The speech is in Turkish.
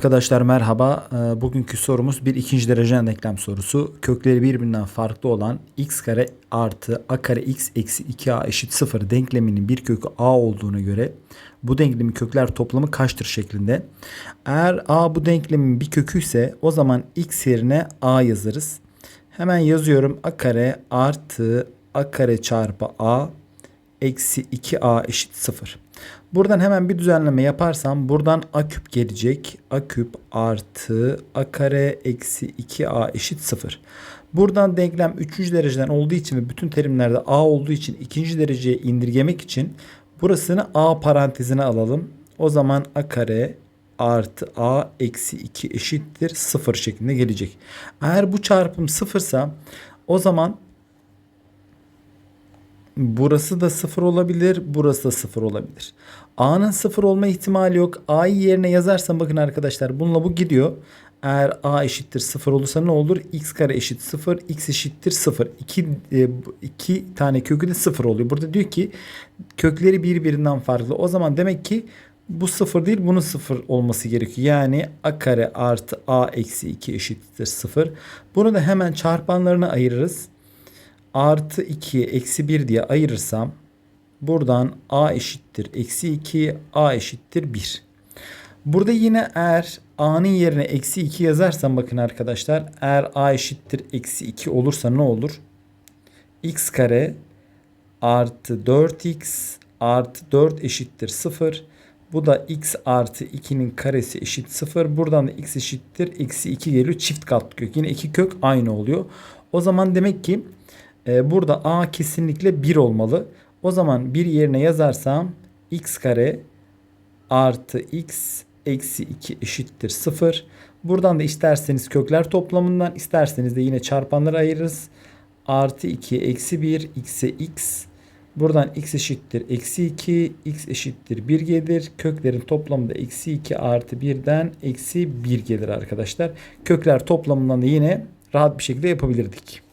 Arkadaşlar merhaba. Ee, Bugünkü sorumuz bir ikinci dereceden denklem sorusu. Kökleri birbirinden farklı olan x kare artı a kare x eksi 2a eşit 0 denkleminin bir kökü a olduğuna göre bu denklemin kökler toplamı kaçtır şeklinde. Eğer a bu denklemin bir kökü ise o zaman x yerine a yazarız. Hemen yazıyorum a kare artı a kare çarpı a eksi 2a eşit 0. Buradan hemen bir düzenleme yaparsam buradan a küp gelecek. a küp artı a kare eksi 2a eşit 0. Buradan denklem 3. dereceden olduğu için ve bütün terimlerde a olduğu için ikinci dereceye indirgemek için burasını a parantezine alalım. O zaman a kare artı a eksi 2 eşittir 0 şeklinde gelecek. Eğer bu çarpım sıfırsa o zaman Burası da sıfır olabilir. Burası da sıfır olabilir. A'nın sıfır olma ihtimali yok. A'yı yerine yazarsam bakın arkadaşlar bununla bu gidiyor. Eğer A eşittir sıfır olursa ne olur? X kare eşit sıfır. X eşittir sıfır. İki, e, iki tane kökü de sıfır oluyor. Burada diyor ki kökleri birbirinden farklı. O zaman demek ki bu sıfır değil bunun sıfır olması gerekiyor. Yani a kare artı a eksi 2 eşittir sıfır. Bunu da hemen çarpanlarına ayırırız artı 2'ye eksi 1 diye ayırırsam buradan a eşittir eksi 2 a eşittir 1. Burada yine eğer a'nın yerine eksi 2 yazarsam bakın arkadaşlar eğer a eşittir eksi 2 olursa ne olur? x kare artı 4x artı 4 eşittir 0. Bu da x artı 2'nin karesi eşit 0. Buradan da x eşittir eksi 2 geliyor. Çift katlı kök. Yine iki kök aynı oluyor. O zaman demek ki e, burada a kesinlikle 1 olmalı. O zaman 1 yerine yazarsam x kare artı x eksi 2 eşittir 0. Buradan da isterseniz kökler toplamından isterseniz de yine çarpanları ayırırız. Artı 2 eksi 1 x'e x. Buradan x eşittir eksi 2 x eşittir 1 gelir. Köklerin toplamı da eksi 2 artı 1'den eksi 1 gelir arkadaşlar. Kökler toplamından da yine rahat bir şekilde yapabilirdik.